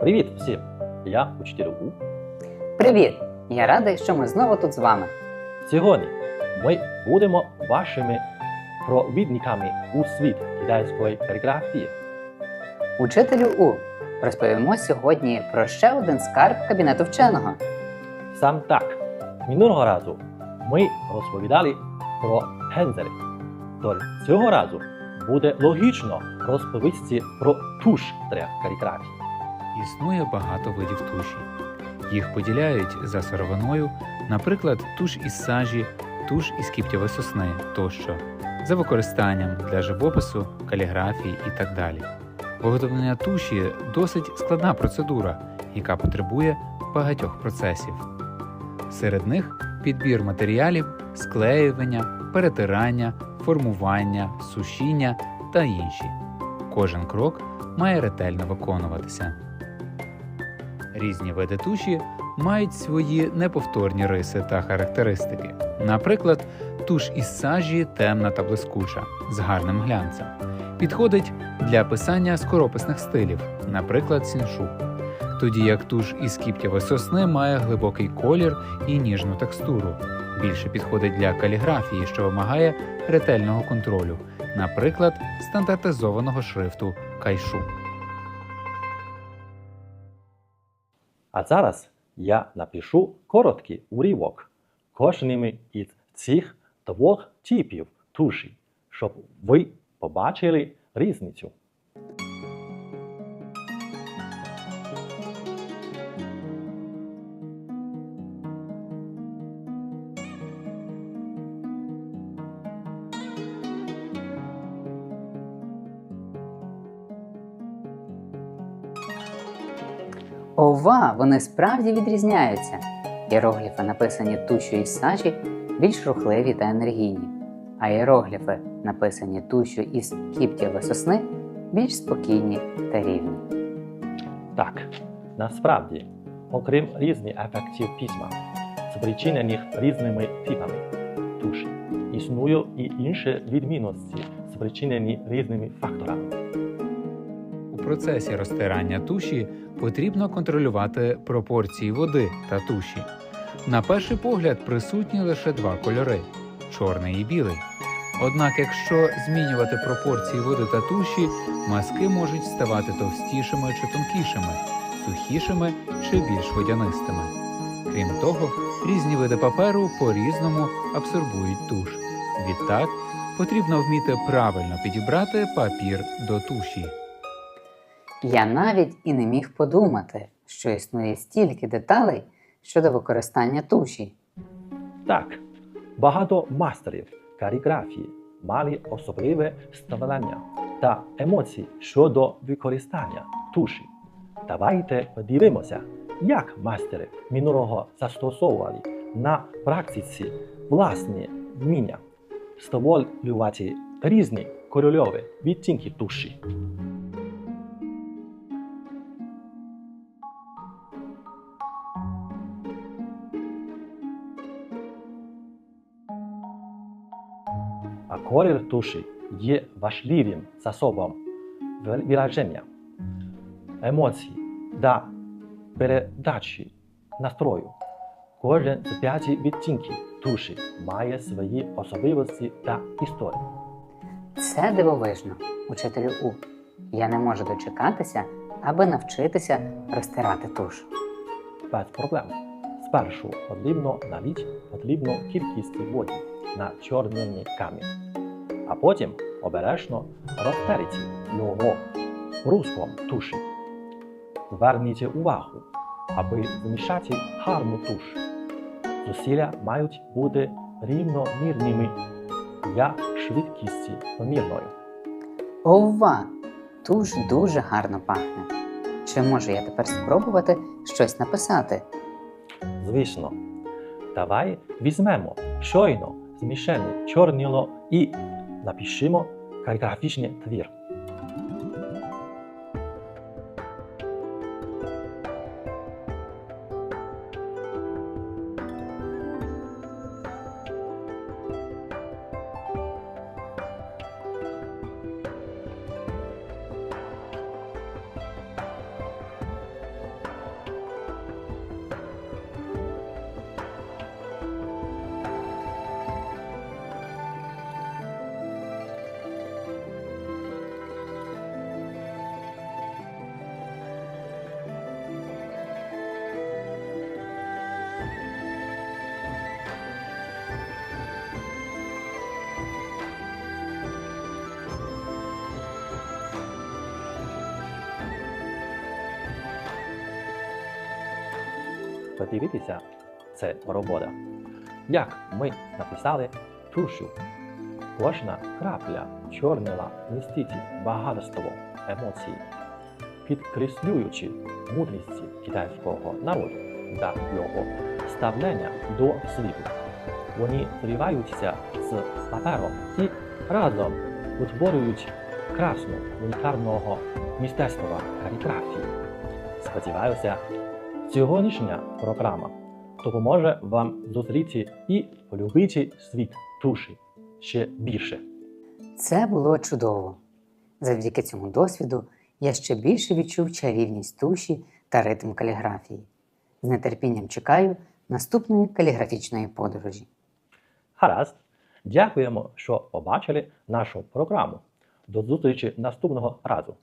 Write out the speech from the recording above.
Привіт всім! Я учитель У. Привіт! Я радий, що ми знову тут з вами. Сьогодні ми будемо вашими провідниками у світ китайської каліграфії. Учителю У розповімо сьогодні про ще один скарб кабінету вченого. Сам так, минулого разу ми розповідали про пензелі. Тож цього разу буде логічно розповісти про туш для каліграфії. Існує багато видів туші. Їх поділяють за сировиною, наприклад, туш із сажі, туш із кіптєвої сосни тощо, за використанням для живопису, каліграфії і так далі. Виготовлення туші досить складна процедура, яка потребує багатьох процесів. Серед них підбір матеріалів, склеювання, перетирання, формування, сушіння та інші. Кожен крок має ретельно виконуватися. Різні види туші мають свої неповторні риси та характеристики. Наприклад, туш із сажі темна та блискуча з гарним глянцем. Підходить для писання скорописних стилів, наприклад, сіншу. Тоді як туш із кіптєвої сосни має глибокий колір і ніжну текстуру. Більше підходить для каліграфії, що вимагає ретельного контролю, наприклад, стандартизованого шрифту кайшу. А зараз я напишу короткий уривок кожними із цих двох типів туші, щоб ви побачили різницю. Ова, вони справді відрізняються. Іерогліфи, написані тушю із сажі, більш рухливі та енергійні, а іерогліфи, написані тушю із кіптєвої сосни, більш спокійні та рівні. Так, насправді, окрім різних ефектів письма, спричинених різними типами туші, існують і інші відмінності, спричинені різними факторами. Процесі розтирання туші потрібно контролювати пропорції води та туші. На перший погляд присутні лише два кольори чорний і білий. Однак, якщо змінювати пропорції води та туші, мазки можуть ставати товстішими чи тонкішими, сухішими чи більш водянистими. Крім того, різні види паперу по-різному абсорбують туш. Відтак, потрібно вміти правильно підібрати папір до туші. Я навіть і не міг подумати, що існує стільки деталей щодо використання туші. Так, багато мастерів каліграфії мали особливе ставлення та емоції щодо використання туші. Давайте подивимося, як мастери минулого застосовували на практиці власні вміння створювати різні кольорові відтінки туші. А колір туші є важливим засобом вираження емоцій та передачі настрою. Кожен з п'яти відтінків туші має свої особливості та історію. Це дивовижно, учителю У. Я не можу дочекатися, аби навчитися розтирати туш. Без проблем. Спершу потрібно налити потрібну кількість води на чорний камінь, а потім обережно розтерти його бруском туші. Зверніть увагу, аби змішати гарну туш. Зусилля мають бути рівномірними для швидкісті помірною. Ова! Туш дуже гарно пахне. Чи можу я тепер спробувати щось написати? Звісно, давай візьмемо щойно змішане чорнило і напишемо каліграфічний твір. Подивитися, це робота. Як ми написали тушу. Кожна крапля чорнила містить багатство емоцій, підкреслюючи мудрість китайського народу та його ставлення до світу. Вони зливаються з папером і разом утворюють красну унітарного мистецтва каліграфії. Сподіваюся, сьогоднішня програма допоможе вам зустріти і полюбити світ туші ще більше. Це було чудово. Завдяки цьому досвіду я ще більше відчув чарівність туші та ритм каліграфії. З нетерпінням чекаю наступної каліграфічної подорожі. Гаразд, дякуємо, що побачили нашу програму. До зустрічі наступного разу.